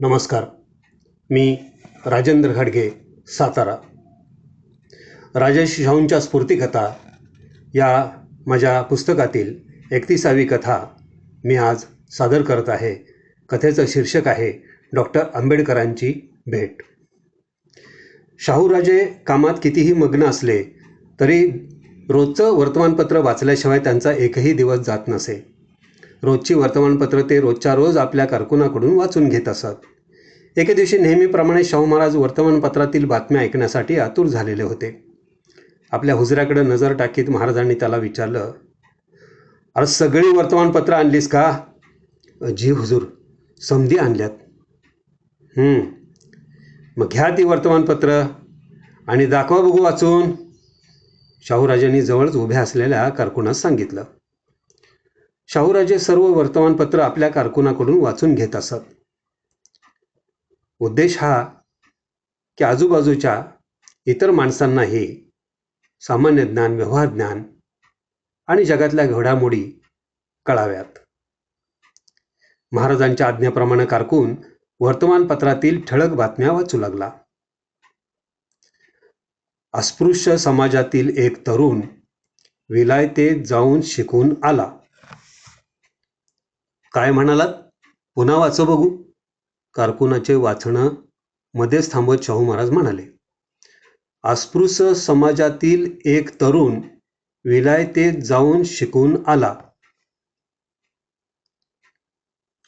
नमस्कार. मी राजेंद्र घाडगे सातारा. राजेश शाहूंच्या स्फूर्तिकथा या माझ्या पुस्तकातील एकतीसावी कथा मी आज सादर करत आहे. कथेचं शीर्षक आहे डॉक्टर आंबेडकरांची भेट. शाहूराजे कामात कितीही मग्न असले तरी रोजचं वर्तमानपत्र वाचल्याशिवाय त्यांचा एकही दिवस जात नसे. रोजची वर्तमानपत्र ते रोजच्या रोज आपल्या कारकुनाकडून वाचून घेत असत. एके दिवशी नेहमीप्रमाणे शाहू महाराज वर्तमानपत्रातील बातम्या ऐकण्यासाठी आतुर झालेले होते. आपल्या हुजऱ्याकडे नजर टाकीत महाराजांनी त्याला विचारलं अरे सगळी वर्तमानपत्रं आणलीस का? जी हुजूर समधी आणल्यात. मग घ्या ती वर्तमानपत्र आणि दाखवा बघू वाचून. शाहूराजांनी जवळच उभ्या असलेल्या कारकुनास सांगितलं. शाहूराजे सर्व वर्तमानपत्र आपल्या कारकुनाकडून वाचून घेत असत. उद्देश हा की आजूबाजूच्या इतर माणसांनाही सामान्य ज्ञान व्यवहार ज्ञान आणि जगातल्या घडामोडी कळाव्यात. महाराजांच्या आज्ञेप्रमाणे कारकून वर्तमानपत्रातील ठळक बातम्या वाचू लागला. अस्पृश्य समाजातील एक तरुण विलायतेत जाऊन शिकून आला. काय म्हणालात? पुन्हा वाच बघू. कारकुनाचे वाचणं मध्येच थांबत शाहू महाराज म्हणाले. अस्पृश्य समाजातील एक तरुण विलायतेत जाऊन शिकून आला.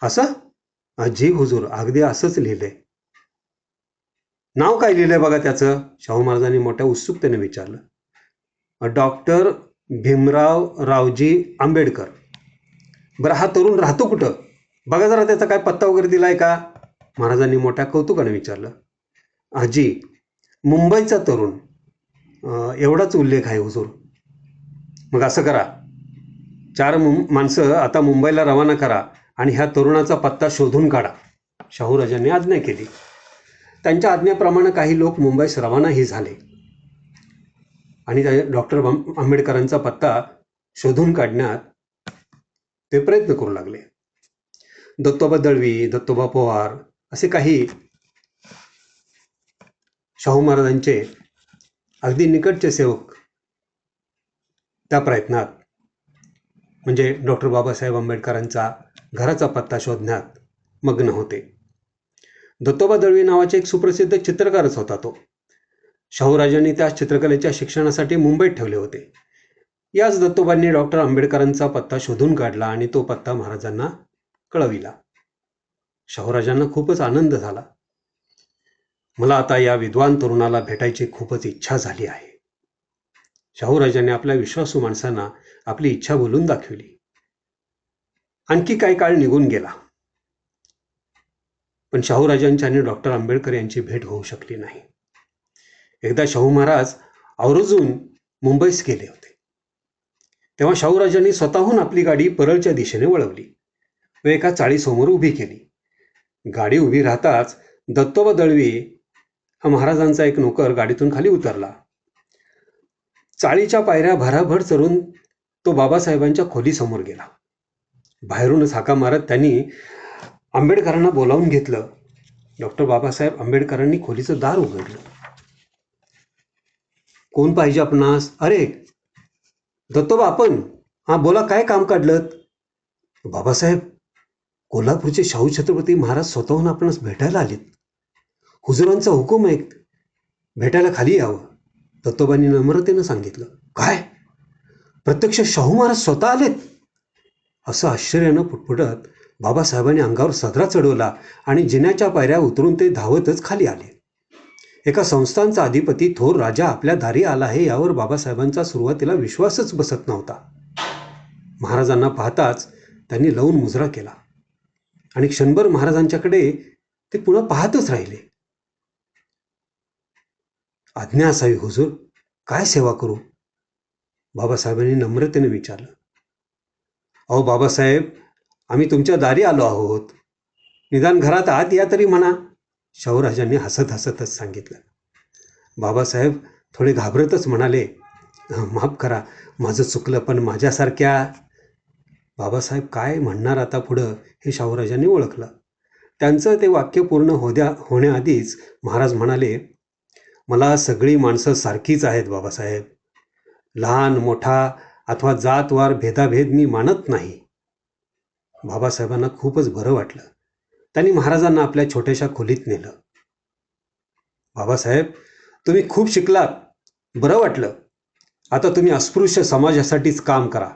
असं? अजी हुजूर अगदी असंच लिहिलंय नाव काय लिहिलंय बघा त्याचं? शाहू महाराजांनी मोठ्या उत्सुकतेने विचारलं. डॉक्टर भीमराव रावजी आंबेडकर. बरं हा तरुण राहतो कुठं? बघा जरा त्याचा काय पत्ता वगैरे दिला आहे का? महाराजांनी मोठ्या कौतुकाने विचारलं. आजी मुंबईचा तरुण एवढाच उल्लेख आहे हुजूर. मग असं करा. चार मुं माणसं आता मुंबईला रवाना करा आणि ह्या तरुणाचा पत्ता शोधून काढा. शाहूराजांनी आज्ञा केली. त्यांच्या आज्ञेप्रमाणे काही लोक मुंबईस रवानाही झाले. आणि डॉक्टर आंबेडकरांचा पत्ता शोधून काढण्यात ते प्रयत्न करू लागले. दत्तोबा दळवी दत्तोबा पवार असे काही शाहू महाराजांचे अगदी निकटचे सेवक त्या प्रयत्नात म्हणजे डॉक्टर बाबासाहेब आंबेडकरांचा घराचा पत्ता शोधण्यात मग्न होते. दत्तोबा दळवी नावाचे एक सुप्रसिद्ध चित्रकारच होता तो. शाहूराजांनी त्या चित्रकलेच्या शिक्षणासाठी मुंबईत ठेवले होते. याच दत्तोबांनी डॉक्टर आंबेडकरांचा पत्ता शोधून काढला आणि तो पत्ता महाराजांना कळविला. शाहूराजांना खूपच आनंद झाला. मला आता या विद्वान तरुणाला भेटायची खूपच इच्छा झाली आहे. शाहूराजांनी आपल्या विश्वासू माणसांना आपली इच्छा बोलून दाखवली. आणखी काही काळ निघून गेला. पण शाहूराजांची आणि डॉक्टर आंबेडकर यांची भेट होऊ शकली नाही. एकदा शाहू महाराज आवर्जून मुंबईस गेले होते. तेव्हा शाहूराजांनी स्वतःहून आपली गाडी परळच्या दिशेने वळवली. व एका चाळीसमोर उभी केली. गाडी उभी राहताच दत्तोबा दळवी हा महाराजांचा एक नोकर गाडीतून खाली उतरला. चाळीच्या पायऱ्या भराभर चढून तो बाबासाहेबांच्या खोलीसमोर गेला. बाहेरूनच हाका मारत त्यांनी आंबेडकरांना बोलावून घेतलं. डॉक्टर बाबासाहेब आंबेडकरांनी खोलीचं दार उघडलं. कोण पाहिजे आपणास? अरे दत्तोबा आपण? हा बोला काय काम काढलं बाबासाहेब कोल्हापूरचे शाहू छत्रपती महाराज स्वतःहून आपणास भेटायला आलेत. हुजुरांचा हुकूम आहे. भेटायला खाली यावं. दत्तोबांनी नम्रतेनं सांगितलं. काय? प्रत्यक्ष शाहू महाराज स्वतः आलेत? असं आश्चर्यानं पुटपुटत बाबासाहेबांनी अंगावर सदरा चढवला आणि जिन्याच्या पायऱ्या उतरून ते धावतच खाली आले. एका संस्थांचा अधिपती थोर राजा आपल्या दारी आला आहे यावर बाबासाहेबांचा सुरुवातीला विश्वासच बसत नव्हता. महाराजांना पाहताच त्यांनी लवून मुजरा केला. आणि क्षणभर महाराजांच्याकडे ते पुन्हा पाहतच राहिले. आज्ञा असावी हुजूर. काय सेवा करू? बाबासाहेबांनी नम्रतेने विचारलं. अहो बाबासाहेब आम्ही तुमच्या दारी आलो आहोत. निदान घरात आत या तरी म्हणा. शाहूराजांनी हसत हसतच सांगितलं. बाबासाहेब थोडे घाबरतच म्हणाले माफ करा माझं चुकलं पण माझ्यासारख्या बाबासाहेब काय म्हणणार आता पुढं? हे शाहूराजांनी ओळखलं. त्यांचं ते वाक्य पूर्ण होद्या होण्याआधीच महाराज म्हणाले मला सगळी माणसं सारखीच आहेत बाबासाहेब. लहान मोठा अथवा जातवार भेदाभेद मी मानत नाही. बाबासाहेबांना खूपच बरं वाटलं. त्यांनी महाराजांना आपल्या छोट्याशा खोलीत नेलं. बाबासाहेब तुम्ही खूप शिकलात. बरं वाटलं. आता तुम्ही अस्पृश्य समाजासाठीच काम करा.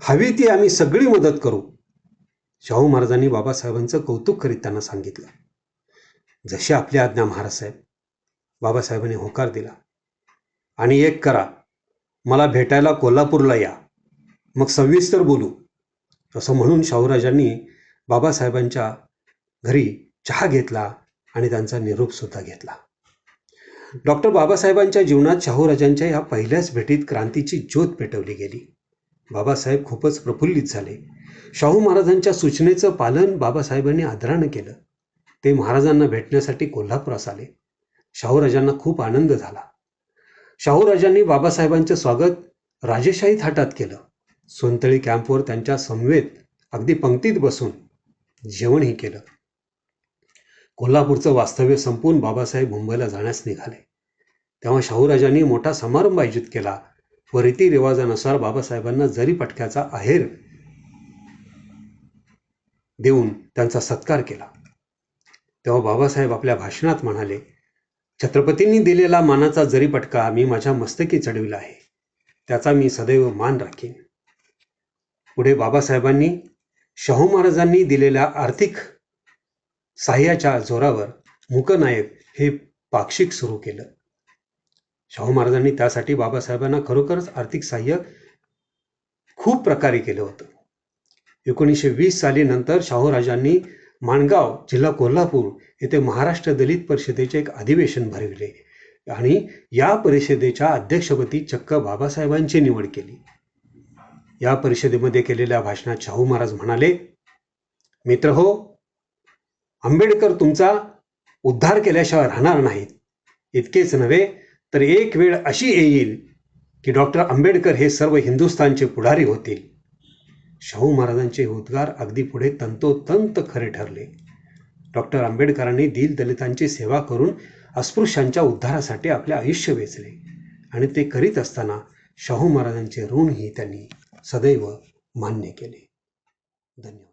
हवी ती आम्ही सगळी मदत करू. शाहू महाराजांनी बाबासाहेबांचं कौतुक करीत त्यांना सांगितलं. जशी आपली आज्ञा महाराज साहेब बाबासाहेबांनी होकार दिला. आणि एक करा मला भेटायला कोल्हापूरला या. मग सविस्तर बोलू. असं म्हणून शाहूराजांनी बाबासाहेबांच्या घरी चहा घेतला आणि त्यांचा निरोपसुद्धा घेतला. डॉक्टर बाबासाहेबांच्या जीवनात शाहूराजांच्या या पहिल्याच भेटीत क्रांतीची ज्योत पेटवली गेली. बाबासाहेब खूपच प्रफुल्लित झाले. शाहू महाराजांच्या सूचनेचं पालन बाबासाहेबांनी आदरानं केलं. ते महाराजांना भेटण्यासाठी कोल्हापुरास आले. शाहूराजांना खूप आनंद झाला. शाहूराजांनी बाबासाहेबांचं स्वागत राजेशाही थाटात केलं. सोनतळी कॅम्पवर त्यांच्या समवेत अगदी पंक्तीत बसून जेवणही केलं. कोल्हापूरचं वास्तव्य संपून बाबासाहेब मुंबईला जाण्यास निघाले. तेव्हा शाहूराजांनी मोठा समारंभ आयोजित केला. व रीतिरिवाजानुसार बाबासाहेबांना जरी पटक्याचा आहेर देऊन त्यांचा सत्कार केला. तेव्हा बाबासाहेब आपल्या भाषणात म्हणाले छत्रपतींनी दिलेला मानाचा जरी पटका मी माझ्या मस्तकी चढविला आहे. त्याचा मी सदैव मान राखीन. पुढे बाबासाहेबांनी शाहू महाराजांनी दिलेल्या आर्थिक साह्याच्या जोरावर मुकनायक हे पाक्षिक सुरू केलं. शाहू महाराजांनी त्यासाठी बाबासाहेबांना खरोखरच आर्थिक सहाय्य खूप प्रकारे केलं होतं. एकोणीसशे वीस साली नंतर शाहूराजांनी माणगाव जिल्हा कोल्हापूर येथे महाराष्ट्र दलित परिषदेचे एक अधिवेशन भरविले आणि या परिषदेच्या अध्यक्षपदी चक्क बाबासाहेबांची निवड केली. या परिषदेमध्ये केलेल्या भाषणात शाहू महाराज म्हणाले मित्र हो आंबेडकर तुमचा उद्धार केल्याशिवाय राहणार नाहीत. इतकेच नव्हे तर एक वेळ अशी येईल की डॉक्टर आंबेडकर हे सर्व हिंदुस्थानचे पुढारी होतील. शाहू महाराजांचे उद्गार अगदी पुढे तंतोतंत खरे ठरले. डॉक्टर आंबेडकरांनी दिल दलितांची सेवा करून अस्पृश्यांच्या उद्धारासाठी आपले आयुष्य वेचले आणि ते करीत असताना शाहू महाराजांचे ऋणही त्यांनी सदैव मान्य केले. धन्यवाद.